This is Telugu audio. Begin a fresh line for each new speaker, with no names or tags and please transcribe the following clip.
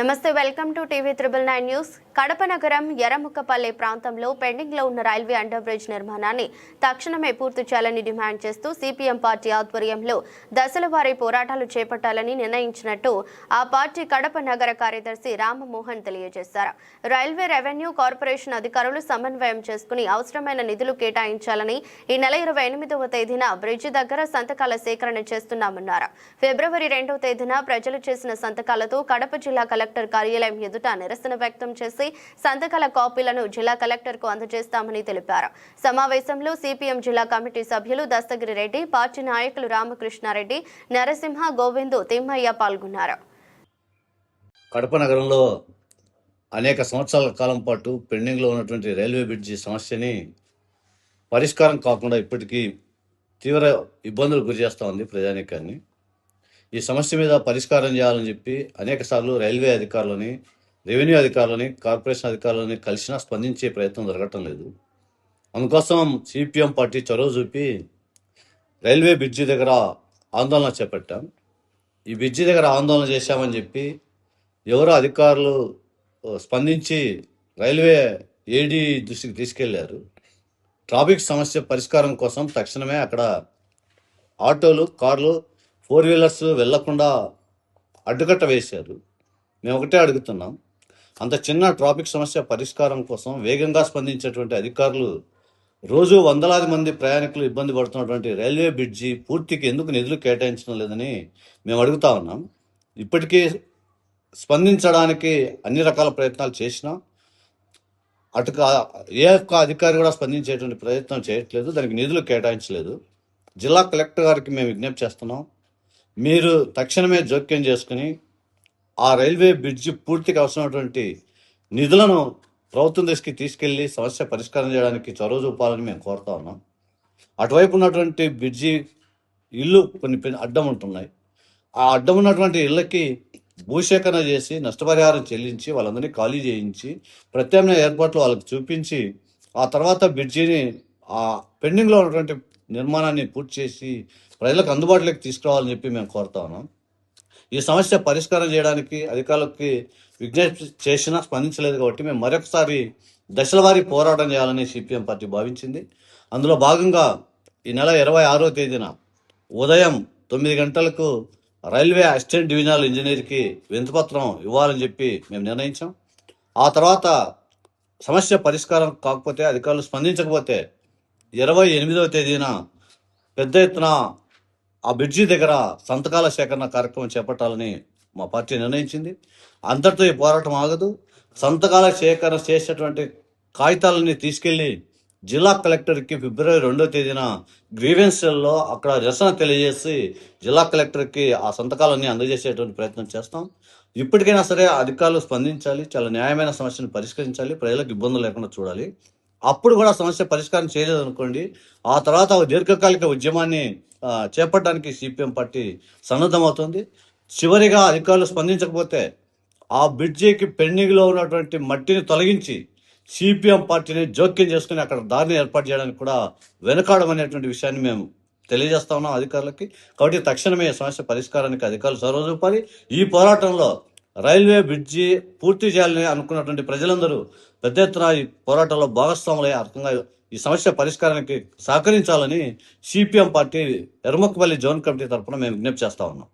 నమస్తే welcome to TV triple nine news. Kadapa నగరం ఎర్రముక్కపల్లి ప్రాంతంలో పెండింగ్లో ఉన్న రైల్వే అండర్ బ్రిడ్జ్ నిర్మాణాన్ని తక్షణమే పూర్తి చేయాలని డిమాండ్ చేస్తూ సిపిఎం పార్టీ ఆధ్వర్యంలో దశల వారీ పోరాటాలు చేపట్టాలని నిర్ణయించినట్టు ఆ పార్టీ కడప నగర కార్యదర్శి రామమోహన్ తెలియజేశారు. రైల్వే రెవెన్యూ కార్పొరేషన్ అధికారులు సమన్వయం చేసుకుని అవసరమైన నిధులు కేటాయించాలని ఈ నెల ఇరవై ఎనిమిదవ తేదీన బ్రిడ్జి దగ్గర సంతకాల సేకరణ చేస్తున్నామన్నారు. ఫిబ్రవరి రెండవ తేదీన ప్రజలు చేసిన సంతకాలతో కడప జిల్లా కలెక్టర్ కార్యాలయం ఎదుట నిరసన వ్యక్తం చేసి సంతకాల కాపీలను జిల్లా కలెక్టర్కు అందజేస్తామని తెలిపారు. సమావేశంలో సిపిఎం జిల్లా కమిటీ సభ్యులు దస్తగిరి రెడ్డి పార్టీ నాయకులు రామకృష్ణారెడ్డి నరసింహ గోవిందు తిమ్మయ్య పాల్గొన్నారు.
కడప నగరంలో అనేక సంవత్సరాల కాలం పాటు పెండింగ్లో ఉన్నటువంటి రైల్వే బ్రిడ్జి సమస్యని పరిష్కారం కాకుండా ఇప్పటికీ తీవ్ర ఇబ్బందులు గురి చేస్తూ ఉంది ప్రజానీకాన్ని. ఈ సమస్య మీద పరిష్కారం చేయాలని చెప్పి అనేకసార్లు రైల్వే అధికారులని రెవెన్యూ అధికారులని కార్పొరేషన్ అధికారులని కలిసినా స్పందించే ప్రయత్నం జరగటం లేదు. అందుకోసం సిపిఎం పార్టీ చొరవ చూపి రైల్వే బ్రిడ్జి దగ్గర ఆందోళన చేపట్టాం. ఈ బ్రిడ్జి దగ్గర ఆందోళన చేశామని చెప్పి ఎవరో అధికారులు స్పందించి రైల్వే ఏడీ దృష్టికి తీసుకెళ్ళారు. ట్రాఫిక్ సమస్య పరిష్కారం కోసం తక్షణమే అక్కడ ఆటోలు కార్లు ఫోర్ వీలర్స్ వెళ్ళకుండా అడ్డుకట్ట వేశారు. మేము ఒకటే అడుగుతున్నాం. అంత చిన్న ట్రాఫిక్ సమస్య పరిష్కారం కోసం వేగంగా స్పందించేటువంటి అధికారులు రోజు వందలాది మంది ప్రయాణికులు ఇబ్బంది పడుతున్నటువంటి రైల్వే బ్రిడ్జి పూర్తికి ఎందుకు నిధులు కేటాయించడం లేదని మేము అడుగుతా ఉన్నాం. ఇప్పటికీ స్పందించడానికి అన్ని రకాల ప్రయత్నాలు చేసినా అటు ఏ ఒక్క అధికారి కూడా స్పందించేటువంటి ప్రయత్నం చేయట్లేదు. దానికి నిధులు కేటాయించలేదు. జిల్లా కలెక్టర్ గారికి మేము విజ్ఞప్తి చేస్తున్నాం. మీరు తక్షణమే జోక్యం చేసుకుని ఆ రైల్వే బ్రిడ్జి పూర్తికి అవసరమైనటువంటి నిధులను ప్రభుత్వం దశకి తీసుకెళ్ళి సమస్య పరిష్కారం చేయడానికి చొరవ చూపాలని మేము కోరుతా ఉన్నాం. అటువైపు ఉన్నటువంటి బ్రిడ్జి ఇల్లు కొన్ని అడ్డం ఉంటున్నాయి. ఆ అడ్డం ఉన్నటువంటి ఇళ్ళకి భూసేకరణ చేసి నష్టపరిహారం చెల్లించి వాళ్ళందరినీ ఖాళీ చేయించి ప్రత్యామ్నాయ ఏర్పాట్లు వాళ్ళకి చూపించి ఆ తర్వాత బ్రిడ్జిని ఆ పెండింగ్లో ఉన్నటువంటి నిర్మాణాన్ని పూర్తి చేసి ప్రజలకు అందుబాటులోకి తీసుకురావాలని చెప్పి మేము కోరుతా ఉన్నాం. ఈ సమస్య పరిష్కారం చేయడానికి అధికారులకి విజ్ఞప్తి చేసినా స్పందించలేదు కాబట్టి మేము మరొకసారి దశలవారీ పోరాటం చేయాలని సిపిఎం పార్టీ భావించింది. అందులో భాగంగా ఈ నెల ఇరవై ఆరో తేదీన ఉదయం తొమ్మిది గంటలకు రైల్వే అసిస్టెంట్ డివిజనల్ ఇంజనీర్కి వింతపత్రం ఇవ్వాలని చెప్పి మేము నిర్ణయించాం. ఆ తర్వాత సమస్య పరిష్కారం కాకపోతే అధికారులు స్పందించకపోతే ఇరవై ఎనిమిదవ తేదీన పెద్ద ఎత్తున ఆ బ్రిడ్జి దగ్గర సంతకాల సేకరణ కార్యక్రమం చేపట్టాలని మా పార్టీ నిర్ణయించింది. అంతటితో ఈ పోరాటం ఆగదు. సంతకాల సేకరణ చేసేటువంటి కాగితాలని తీసుకెళ్ళి జిల్లా కలెక్టర్కి ఫిబ్రవరి రెండో తేదీన గ్రీవెన్స్లో అక్కడ నిరసన తెలియజేసి జిల్లా కలెక్టర్కి ఆ సంతకాలన్నీ అందజేసేటువంటి ప్రయత్నం చేస్తాం. ఇప్పటికైనా సరే అధికారులు స్పందించాలి చాలా న్యాయమైన సమస్యను పరిష్కరించాలి ప్రజలకు ఇబ్బందులు లేకుండా చూడాలి. అప్పుడు కూడా సమస్య పరిష్కారం చేయలేదు అనుకోండి ఆ తర్వాత ఒక దీర్ఘకాలిక ఉద్యమాన్ని చేపట్టడానికి సిపిఎం పార్టీ సన్నద్ధమవుతుంది. చివరిగా అధికారులు స్పందించకపోతే ఆ బ్రిడ్జికి పెండింగ్లో ఉన్నటువంటి మట్టిని తొలగించి సిపిఎం పార్టీని జోక్యం చేసుకుని అక్కడ దారిని ఏర్పాటు చేయడానికి కూడా వెనకాడమనేటువంటి విషయాన్ని మేము తెలియజేస్తా ఉన్నాం అధికారులకి. కాబట్టి తక్షణమే సమస్య పరిష్కారానికి అధికారులు చొరవ ఈ పోరాటంలో రైల్వే బ్రిడ్జి పూర్తి చేయాలని అనుకున్నటువంటి ప్రజలందరూ పెద్ద ఎత్తున ఈ పోరాటంలో భాగస్వాములయ్యే రకంగా ఈ సమస్య పరిష్కారానికి సహకరించాలని CPM party Ermakapalli zone committee తరఫున మేము విజ్ఞప్తి చేస్తా ఉన్నాం.